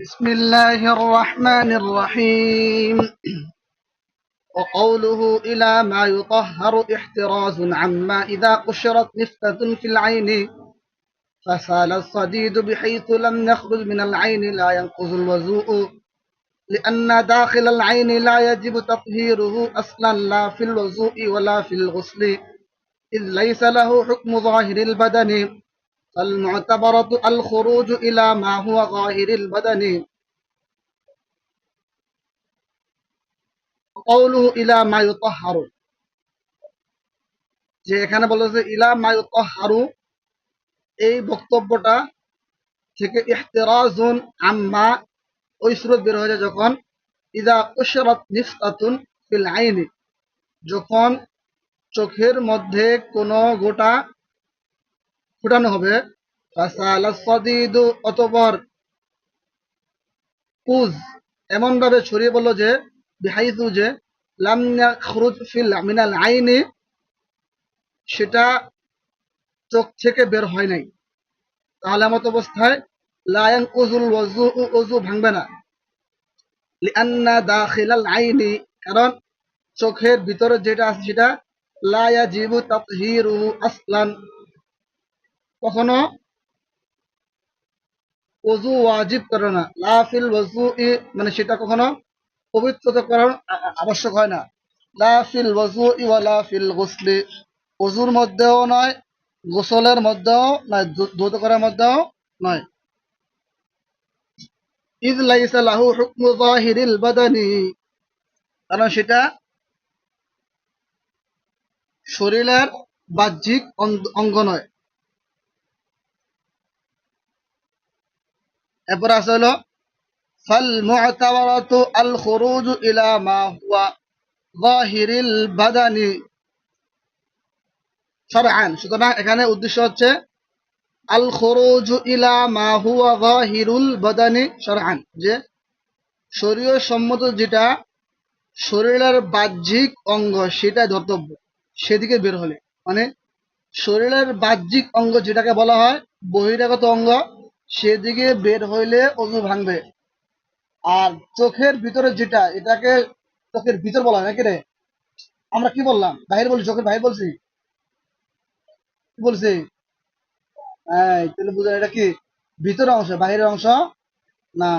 بسم الله الرحمن الرحيم. وقوله إلى ما يطهر احتراز عما إذا قشرت نفتة في العين فسال الصديد بحيث لم يخرج من العين لا ينقض الوضوء لأن داخل العين لا يجب تطهيره أصلا لا في الوضوء ولا في الغسل إذ ليس له حكم ظاهر البدن. فالمعتبرة الخروج إلى ما هو ظاهر البدن قوله إلى ما يطهر যে এখানে বলেছে ইলা মায়ুতাহারু এই বক্তব্যটা থেকে ইহতিরাজুন আম্মা ওই সুরত বের হয়ে যায় যখন ইদা উশরাত নিফতাতুন ফিল আইনি যখন চোখের মধ্যে কোনো গোটা ফুটানো হবে। সাদিদু কুজ এমন ভাবে ছড়িয়ে বলল যে বিহাইজু যে, লাম ইয়াখরুজ ফিল মিনাল আইনি, সেটা চোখ থেকে বের হয় নাই। তাহলে এমত অবস্থায় লায়াং উজুল ওজু ভাঙবে না। লিআন্না দাখিলাল আইনি, কারণ চোখের ভিতরে যেটা আছে সেটা, লা ইয়াজিবু তাতহিরুহু আসলান। কখনো ওযু ওয়াজিব করে না। লা ফিল ওযুই মানে সেটা কখনো পবিত্রতা করার আ- আ- আবশ্যক হয় না। লা ফিল ওযুই ওয়ালা ফিল গুসলি, ওযুর মধ্যেও নয়, গোসলের মধ্যেও নয় ধৌত করার মধ্যেও নয়। ইজ লাইসা লাহু হুকমু যাহিরিল বাদানি, কারণ সেটা শরীরের বাহ্যিক অঙ্গ নয়। এরপর আছে হলো, ফাল মু'তাবারাতু আল খুরুজ ইলা মা হুয়া যাহিরিল বাদানি শারআন। সুতরাং এখানে উদ্দেশ্য হচ্ছে আল খুরুজ ইলা মা হুয়া যাহিরুল বাদানি শারআন। যে শরীয় সম্মত যেটা শরীরের বাহ্যিক অঙ্গ, সেটা ধর্তব্য, সেদিকে বের হলে। মানে শরীরের বাহ্যিক অঙ্গ যেটাকে বলা হয়, বহিরাগত অঙ্গ সেদিকে বের হইলে অজু ভাঙবে। আর চোখের ভিতরে যেটা, এটাকে চোখের ভিতর বলা হয়, নাকি রে? আমরা কি বললাম? বাহির বলছি, চোখের বাহির বলছি? কি বলছি? হ্যাঁ এটা কি? ভিতরের অংশ, বাহিরের অংশ? না।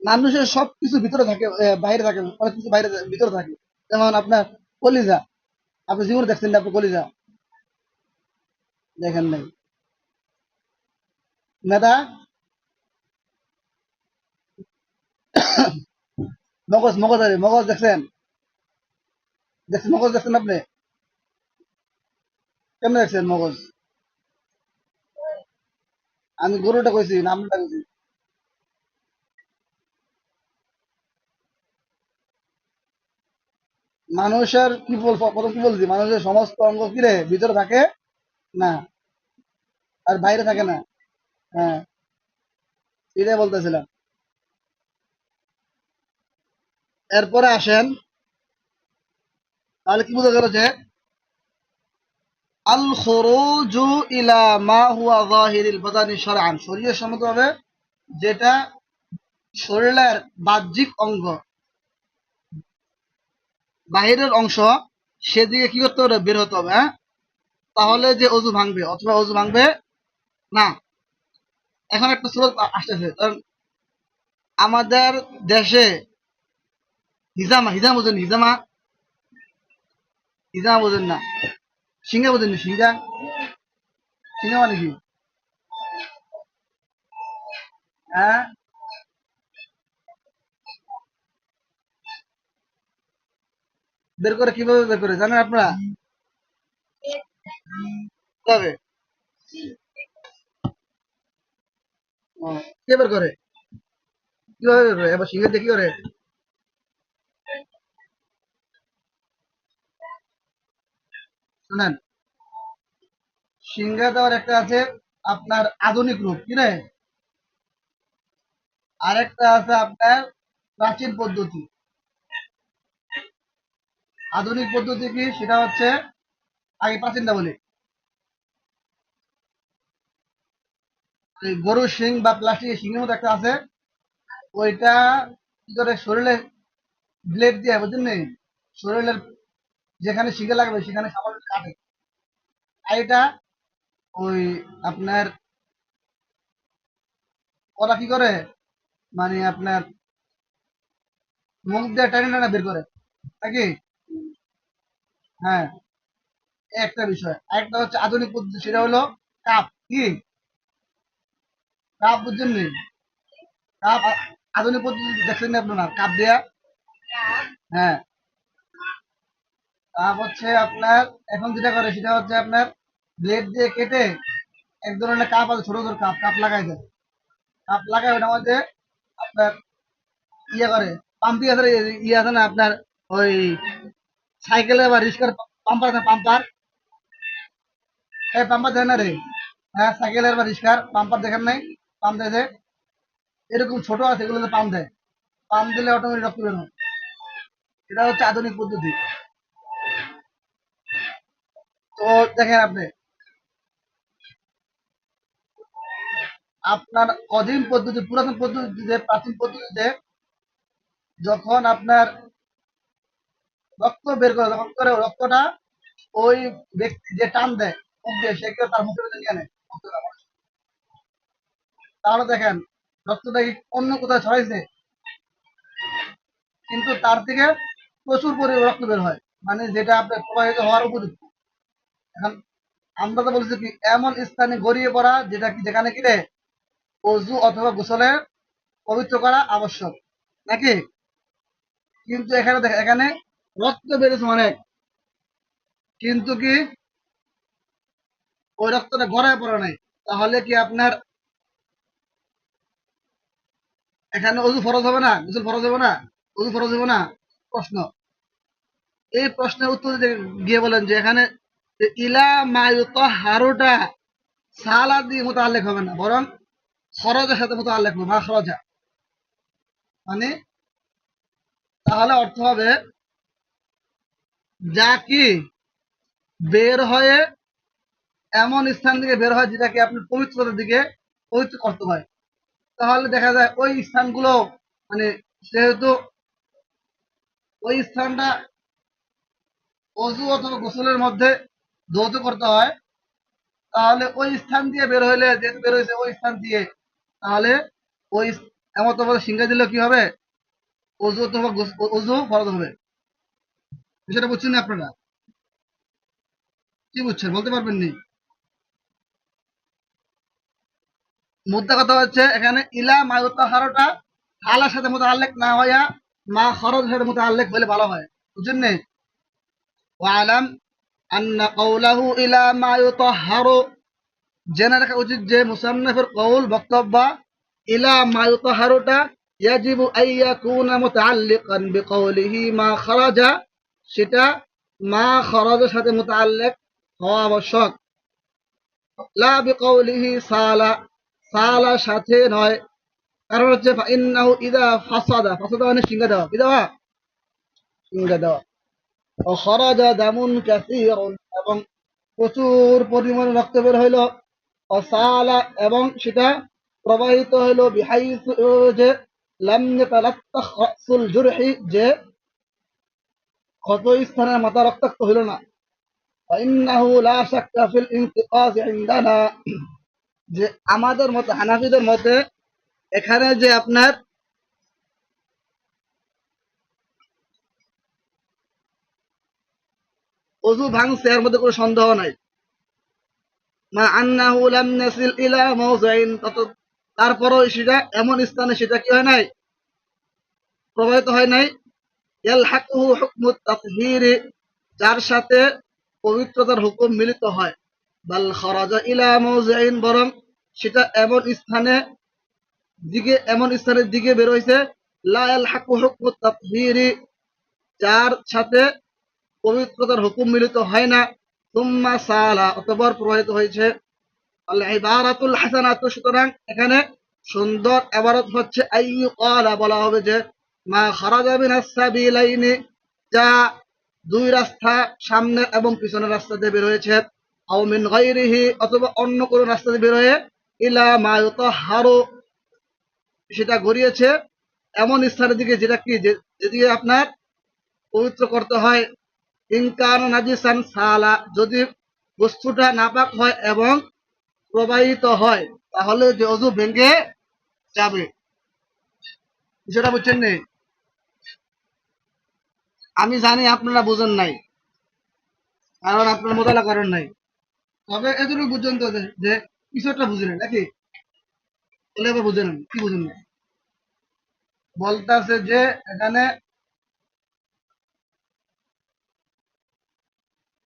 মানুষের সব কিছু ভিতরে থাকে বাইরে থাকে, অনেক কিছু বাইরে, ভিতরে থাকে। যেমন আপনার কলিজা। আপনি জীবনে দেখছেন আপনি কলিজা। দেখেন নাই। মেধা মগজ মগজ আছে মগজ দেখছেন? দেখছেন মগজ দেখছেন আপনি? কেমন দেখছেন মগজ? আমি গরুটা কইছি, না আপনারটা কইছি। মানুষের কি বল প্রথম কি বলছি? মানুষের সমস্ত অঙ্গ কি রে? ভিতরে থাকে? না। আর বাইরে থাকে না। হ্যাঁ। এটাই বলতেছিলাম। এরপরে আসেন। তাহলে কি বোঝা গেল যে আল খুরুজু ইলা মা হুয়া যাহিরিল বাদানি শারআন। শরীয়ত সম্মতভাবে যেটা শরীরের বাহ্যিক অঙ্গ, বাহিরের অংশ, সেদিকে কি করতে হবে? বের হতে হবে হ্যাঁ? তাহলে যে অজু ভাঙবে, অথবা অজু ভাঙবে, না। এখন একটা সুরত আসতেছে আমাদের দেশে হিজামা হিজামা বোঝেন হিজামা? হিজামা বোঝেন না। সিঙ্গা বোঝেন না সিঙ্গা সিঙ্গা মানে কি? হ্যাঁ? বের করে কীভাবে বের করে, জানেন আপনারা? ও, কে করে? কীভাবে এবার সিঙ্গা দিয়ে কি করে? শুনেন দেওয়ার একটা আছে আপনার আধুনিক রূপ কি রে? আরেকটা আছে আপনার প্রাচীন পদ্ধতি। আধুনিক পদ্ধতি কি? সেটা হচ্ছে গরুর শিং বা প্লাস্টিকের শিংয়ের মতো একটা আছে। ওইটা কি করে শরীরে ব্লেড দিয়ে বুঝলেন নি? শরীরের যেখানে শিখে লাগবে, সেখানে সামান্য কাটে। এটা ওই আপনার ওরা কি করে? মানে আপনার মুখ দিয়ে টানে টানে বের করে। নাকি? হ্যাঁ। একটা বিষয় আরেকটা হচ্ছে আধুনিক পদ্ধতি, সেটা হলো কাপ, কি? কাপ বুঝছেন নি? কাপ আধুনিক পদ্ধতি দেখছেন আপনারা? কাপ দেয়া? হ্যাঁ। কাপ হচ্ছে আপনার, এখন যেটা করে সেটা হচ্ছে আপনার ব্লেড দিয়ে কেটে এক ধরনের কাপ আছে, ছোট ছোট কাপ কাপ লাগাই দেয়। কাপ লাগাই ওটার মধ্যে আপনার ইয়ে করে, পাম্পি আছে ইয়ে আছে না আপনার ওই সাইকেলে বা রিক্সার পাম্পার আছে, পাম্পার। এই পাম্পার দেখেন না রে? হ্যাঁ সাইকেলের বা রিক্সার পাম্পার দেখেন নাই? পাম্প দেয় এরকম ছোট আছে, এগুলোতে পাম্প দেয়। পাম্প দিলে অটোমেটিক রক্ত বের এটা হচ্ছে আধুনিক পদ্ধতি। তো দেখেন আপনি, আপনার অধীন পদ্ধতি, পুরাতন পদ্ধতিতে, প্রাচীন পদ্ধতিতে যখন আপনার রক্ত বের করে, তখন করে রক্তটা ওই ব্যক্তি যে টান দেয় তাহলে দেখেন রক্তটা অন্য কোথাও ছড়াইছে। কিন্তু তার থেকে প্রচুর পরিমাণে রক্ত বের হয়। মানে যেটা আপনার প্রবাহিত হওয়ার উপযুক্ত এখন আমরা তো বলছি কি, এমন স্থানে গড়িয়ে পড়া, যেটা কি যেখানে কি রে অজু অথবা গোসলে পবিত্র করা আবশ্যক। নাকি? কিন্তু এখানে দেখ, এখানে রক্ত বেড়েছে অনেক কিন্তু কি ওই রক্তটা গড়ায় পড়ে নাই। তাহলে কি আপনার এখানে অজু ফরজ হবে না? গোসল ফরজ হবে না? অজু ফরজ হবে না? প্রশ্ন। এই প্রশ্নের উত্তর দিতে গিয়ে বলেন যে এখানে ইলা মায়ুত হারুটা সালা দিয়ে মতো আল্লেখ হবে না, বরং খরচের সাথে মতো আল্লেখ হবে, মা খরচা মানে তাহলে অর্থ হবে যা কি বের হয়ে এমন স্থান থেকে বের হয় যেটাকে আপনি পবিত্রতার দিকে পবিত্র করতে হয়। তাহলে দেখা যায় ওই স্থানগুলো মানে যেহেতু ওই স্থানটা অজু অথবা গোসলের মধ্যে ধৌত করতে হয়, তাহলে ওই স্থান দিয়ে বের হইলে, যেহেতু বের হয়েছে ওই স্থান দিয়ে, তাহলে ওই এমন তো সিংহা দিলে কি হবে? অজু অথবা অজু ফরজ হবে। বিষয়টা বুঝছেন আপনারা? কি বুঝছেন? বলতে পারবেন নি? মুদ্রা কথা হচ্ছে এখানে ইলা মায়ুতা হারোটা আলার সাথে মতো আল্লেখ না হইয়া মা খরচ সাথে মতো আল্লেখ হলে ভালো হয়। বুঝছেন আন্না কৌলাহু ইলা মায়ুতা হারো জেনে রাখা উচিত যে মুসান্নফের কৌল বক্তব্য, ইলা ইয়াজিবু বিকৌলিহি মা খরাজা। সেটা মা খরচের সাথে মুতাআল্লিক হওয়া আবশ্যক। লা বিকৌলিহি সালা। সালা সাথে নয় কারণ হচ্ছে ইন্নাহু ইদা ফাসাদা ফাসাদা মানে সিঙ্গা দেওয়া কি দেওয়া সিঙ্গা দেওয়া ও খরাজা দামুন কাসীরুন এবং প্রচুর পরিমাণে রক্ত বের হইল ও সালা এবং সেটা প্রবাহিত হইল বিহাইসু যে লাম ইয়াতালাত্তাখ রাসুল জুরহি যে ক্ষত স্থানের মাথা রক্তাক্ত হইল না فإنه لا شك في الانتقاص عندنا যে আমাদের মতে, হানাফিদের মতে এখানে যে আপনার অজু ভাঙছে, এর মধ্যে কোনো সন্দেহ নাই। মা আন্নাহু লাম নাসিল ইলা মাওযাইন তত তারপরও সেটা এমন স্থানে সেটা কি হয় নাই? প্রবাহিত হয় নাই? ইয়ালহাকুহু হুকমুত তাতহীরি যার সাথে পবিত্রতার হুকুম মিলিত হয়। বাল খরাজা ইলা মাওযাইন বরং সেটা এমন স্থানে দিকে, এমন স্থানের দিকে বের হয়েছে লা ইয়ালহাকু হুকমুত তাতহীরি যার সাথে পবিত্রতার হুকুম মিলিত হয় না। সুম্মা সালা, অতঃপর প্রবাহিত হয়েছে। আল ইবারাতুল হাসানাতু, সুতরাং এখানে সুন্দর ইবারত হচ্ছে আইয়ু ক্বালা বলা হবে যে, মা খারাজা মিনাস সাবিলাইনি, যা দুই রাস্তা সামনে এবং পিছনের রাস্তা দিয়ে বের হয়েছে। গায়রিহি অথবা অন্য কোনো রাস্তা দিয়ে বের হয়ে ইলা মায়ুত হারো সেটা গড়িয়েছে এমন স্থানের দিকে যেটা কি? যেদিকে আপনার পবিত্র করতে হয়। ইনকান নাজিসান সালা, যদি বস্তুটা নাপাক হয় এবং প্রবাহিত হয়, তাহলে যে অজু ভেঙে যাবে। বিষয়টা বুঝছেন নে? আমি জানি আপনারা বুঝেন নাই, কারণ আপনার মোতালা করেন নাই। তবে এতটুকু বুঝছেন তো যে- কিছু একটা বুঝলেন নাকি? বলে এবার বুঝলেন কি বুঝেন? না বলতেছে যে এখানে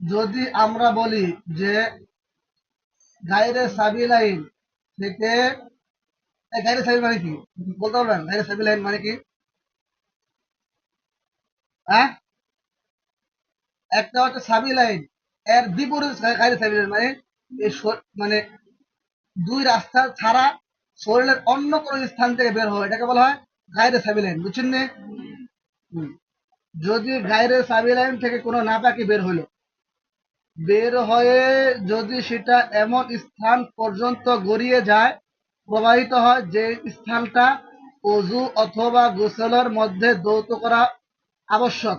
যদি আমরা বলি যে গাইরে সাবি লাইন থেকে গাইরে সাবি মানে কি? বলতে পারবেন? গাইরে সাবি লাইন মানে কি? হ্যাঁ? একটা হচ্ছে সাবি লাইন এর বিপরীত মানে মানে দুই রাস্তা ছাড়া শরীরের অন্য কোনো স্থান থেকে বের হয়। এটাকে বলা হয় গাইরে সাবি লাইন বুঝছেন নে? যদি গাইরে সাবি লাইন থেকে কোনো নাপাকি বের হলো বের হয়ে যদি সেটা এমন স্থান পর্যন্ত গড়িয়ে যায়, প্রবাহিত হয় যে স্থানটা অজু অথবা গোসলের মধ্যে দৌত করা আবশ্যক,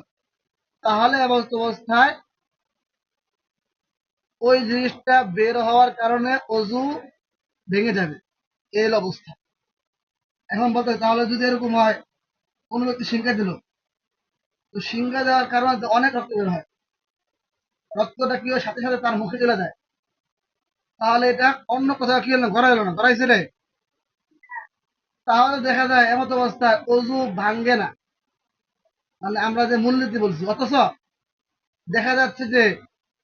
তাহলে অবস্থায় ওই জিনিসটা বের হওয়ার কারণে অজু ভেঙে যাবে। এই অবস্থা। এখন বলতে তাহলে যদি এরকম হয়, কোন ব্যক্তি সিংহা দিল। তো সিংহা দেওয়ার কারণে অনেক রক্ত বের হয়। রক্তটা কি হয় সাথে সাথে তার মুখে চলে যায়? তাহলে এটা অন্য কোথাও কি হলো গড়া হলো না গড়াইছে রে তাহলে দেখা যায় এমত অবস্থায় অজু ভাঙ্গে না। মানে আমরা যে মূলনীতি বলছি, অথচ দেখা যাচ্ছে যে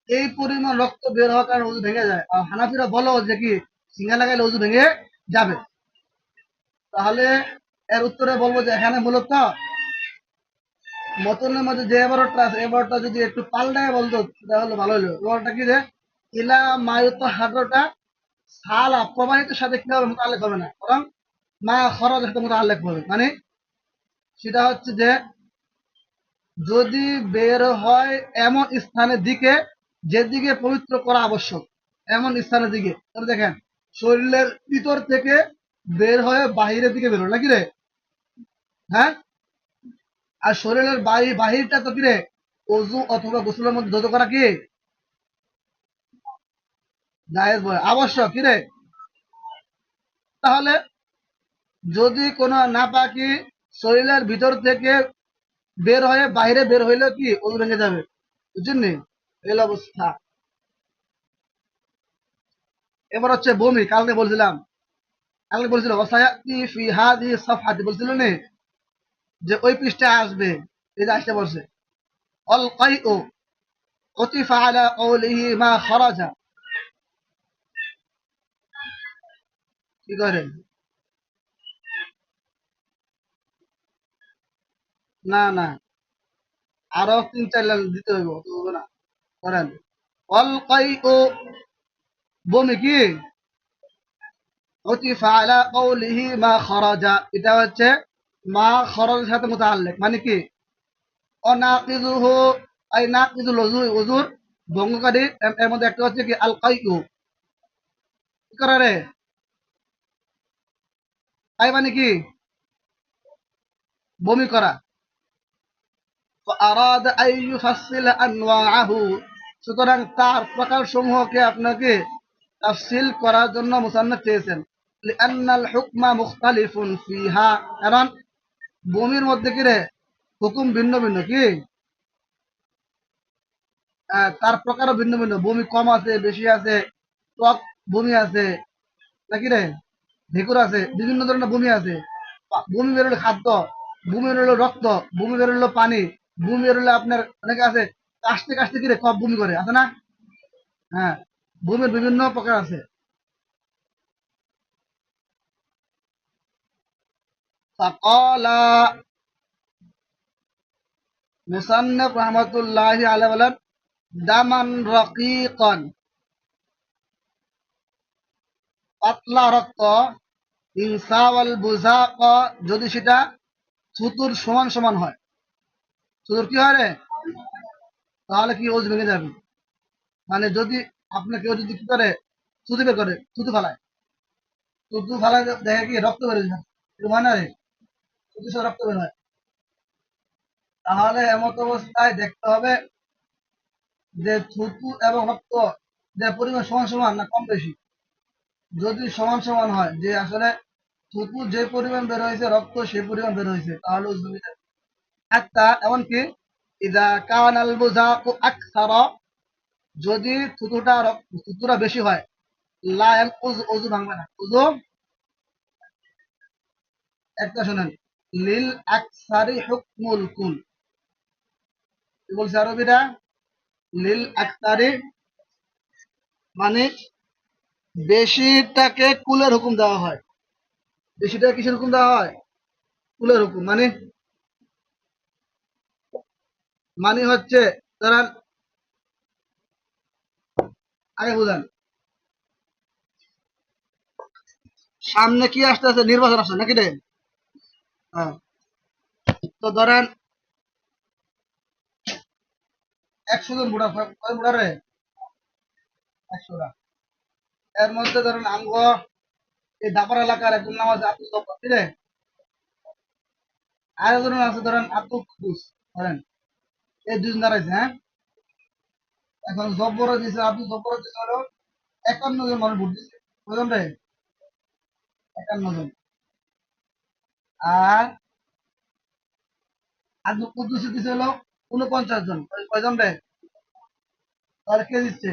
এই পরিমাণ রক্ত বের হওয়ার কারণে অজু ভেঙে যায়। আর হানাফিরা বলো যে কি, সিঙ্গা লাগাইলে অজু ভেঙে যাবে। তাহলে এর উত্তরে বলব যে এখানে মূলত মতনের মধ্যে যে এবারটা আছে, এবারটা যদি একটু পাল্টায় বলতো সেটা হলো ভালো হলো এবারটা কি যে, ইলা মায়ুত হাড্রটা সালা প্রবাহিতের সাথে কি হবে মোতালেক হবে না? বরং মা খরচ সাথে মোতালেক হবে। মানে সেটা হচ্ছে যে, যদি বের হয় এমন স্থানের দিকে যেদিকে পবিত্র করা আবশ্যক, এমন স্থানের দিকে। দেখেন, শরীরের ভিতর থেকে বের হয়ে বাহিরের দিকে বেরো নাকি রে? হ্যাঁ? আর শরীরের বাহির বাহিরটা তো কি রে? অজু অথবা গোসলের মধ্যে ধৌত করা কি? আবশ্যক, কি রে? তাহলে যদি কোনো নাপাকি শরীরের ভিতর থেকে বের হয়ে বাইরে বের হইলে কি? অজু ভেঙে যাবে। বুঝছেন নি? এই অবস্থা। এবার হচ্ছে বমি কালকে বলছিলাম। কালকে বলছিল ফি হাদি বলছিল নে, যে ওই পৃষ্ঠায় আসবে আসতে বলছে অল কি না না, আরও তিন চার লাখ দিতে হইবো না। করেন। বমি কি? কওলিহি মা খরাজা। এটা হচ্ছে মা সাথে মানে কি? অনাকিজুহু আই নাকিজুল ওযু ওযুর ভঙ্গকারী, এর- মধ্যে একটা হচ্ছে কি? কাইউ কি তাই মানে কি? বমি করা। সুতরাং তার প্রকার সমূহকে আপনাকে তাফসিল করার জন্য চেয়েছেন। মধ্যে কি হুকুম ভিন্ন ভিন্ন কি? তার প্রকারও ভিন্ন ভিন্ন। ভূমি কম আছে, বেশি আছে, টক ভূমি আছে নাকি রে? ঢেকুর আছে, বিভিন্ন ধরনের ভূমি আছে। ভূমি বেরোলো খাদ্য, ভূমি বেরোলো রক্ত, ভূমি বেরোলো পানি ভূমি হলে আপনার অনেকে আছে, কাশতে কাশতে কিরে কপ ভূমি করে, আছে না? হ্যাঁ ভূমির বিভিন্ন প্রকার আছে। রহমতুল্লাহ বলেন, দামান পাতলা রক্ত ইনসাওয়াল বুঝাক, যদি সেটা থুতুর সমান সমান হয়। ছুতুর কি হয় রে? তাহলে কি ওজ ভেঙে যাবে? মানে যদি আপনার কেউ যদি কি করে? ছুতু বের করে ছুতু ফেলায়। থুতু ফালা দেখে কি রক্ত বেরোয় না? একটু মানে রে। থুতু সব রক্ত বের হয় তাহলে এমত অবস্থায় দেখতে হবে যে থুতু এবং রক্ত যে পরিমাণ সমান সমান না কম বেশি। যদি সমান সমান হয়, যে আসলে থুতু যে পরিমাণ বের হয়েছে, রক্ত সেই পরিমাণ বের হয়েছে, তাহলে উজু একটা এমনকি ইদা যদি থুতুটা থুতুটা বেশি হয়, লা উজু উজু ভাঙবে না। উজু? একটা শোনেন, লিল আকসারি হুকমুল কুল কি বলছে আরবিরা? লিল আকসারি মানে বেশিটাকে কুলের হুকুম দেওয়া হয়। বেশিটা কিসের হুকুম দেওয়া হয়? কুলের হুকুম। মানে মানে হচ্ছে তারা আগে বুঝান। সামনে কি আসতেছে? নির্বাচন আসছে নাকি হ্যাঁ। তো ধরেন, একশো জন বুড়া কয় ভোটার রে? একশোটা এর মধ্যে ধরেন আঙ্গ এই দাপার এলাকার একজন নাম আছে আব্দুল ঠিক আছে? আর একজন আছে ধরেন আব্দুল কুদ্দুস ধরেন। এই দুজন দাঁড়াইছে হ্যাঁ? এখন জব্বর দিছে আব্দুল জব্বর দিছে হলো একান্ন জন মানুষ ভোট দিছে। কয়জন রে? একান্ন জন। আর আব্দুল কুদ্দুস দিছে হলো উনপঞ্চাশ জন। কয়- কয়জন রে? তাহলে কে দিচ্ছে?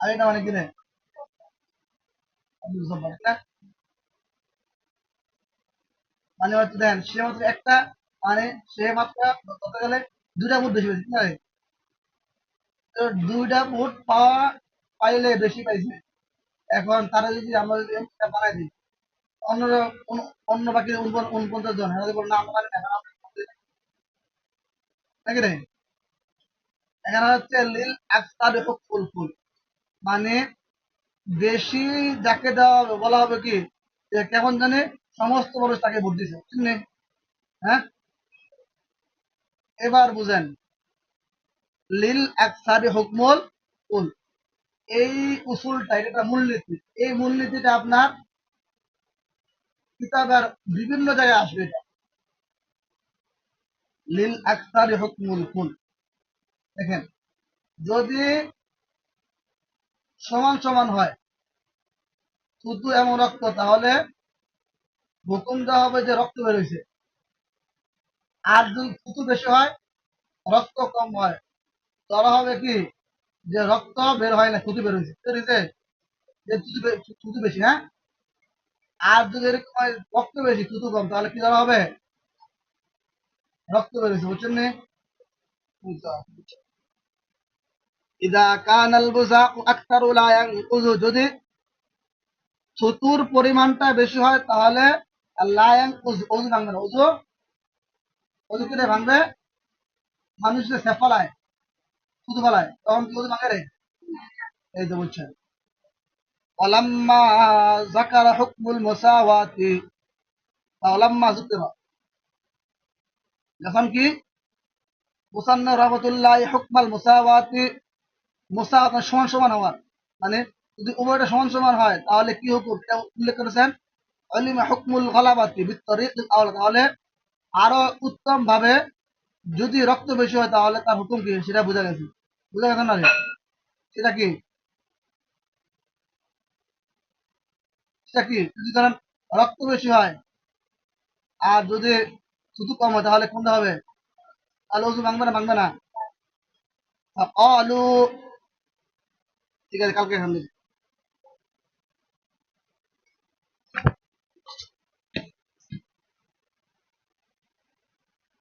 আর এটা মানে কি রে? মানে হচ্ছে দেন, সে মাত্র একটা মানে সে মাত্র বলতে গেলে দুইটা ভোট বেশি পেয়েছে ঠিক আছে? তো দুইটা ভোট পাওয়া পাইলে বেশি পাইছে এখন তারা যদি আমরা যদি এমপিটা বানাই দিই অন্যরা অন্য- বাকি উনপঞ্চাশ জন, এরা যদি না। নাকি রে এখানে হচ্ছে লিল আকসার ফুল ফুল মানে বেশি যাকে দেওয়া বলা হবে কি কেমন জানে সমস্ত মানুষ তাকে ভোট দিছে? হ্যাঁ এবার বুঝেন। লিল আকসারি হুকমুল উল। এই উসুলটা, এটা মূলনীতি। এই মূলনীতিটা আপনার কিতাবের বিভিন্ন জায়গায় আসবে এটা। লিল আকসারি হুকমুল কুল দেখেন, যদি সমান সমান হয়, শুধু এমন রক্ত, তাহলে হুকুম দেওয়া হবে যে রক্ত বেরোইছে আর যদি থুতু বেশি হয়, রক্ত কম হয়। তারা হবে কি, যে রক্ত বের হয় না থুতু বের হয়েছে। যে থুতু বেশি হ্যাঁ? আর যদি এরকম হয়, রক্ত বেশি থুতু কম, তাহলে কি ধরা হবে? রক্ত বেরোছে বুঝছেন নি? ইদা কানাল বুজাকু আকতারু লা ইয়ানকুযু, যদি থুতুর পরিমাণটা বেশি হয়, তাহলে লা ইয়ানকুযু, ওযু ভাঙবে না, ওযু ওযু কিরে ভাঙবে? মানুষ যে সেফালায় থুতু ফেলায় তখন কি ওযু ভাঙে রে? এই বুঝছেন ওয়ালাম্মা যাকারা হুকমুল মুসাওয়াতি যুকিরা যখন কি? মুসান্না রহমতুল্লাহ হুকমাল মুসাওয়াতি, মুসাওয়াত মানে সমান সমান হওয়ার। মানে যদি উভয়টা সমান সমান হয়, তাহলে কি হুকুম? উল্লেখ করেছেন। আলিমা হুকমুল গলাবাতি আওলা তাহলে আরও উত্তম ভাবে যদি রক্ত বেশি হয় তাহলে তার হুকুম কি? সেটা বোঝা গেছে। বোঝা গেছে না সেটা কি? সেটা কি? যদি ধরেন রক্ত বেশি হয় আর যদি শুধু কম হয় তাহলে কোনটা হবে? তাহলে ওষুধ ভাঙবে না? ভাঙবে না। আলু ঠিক আছে, কালকে এখান থেকে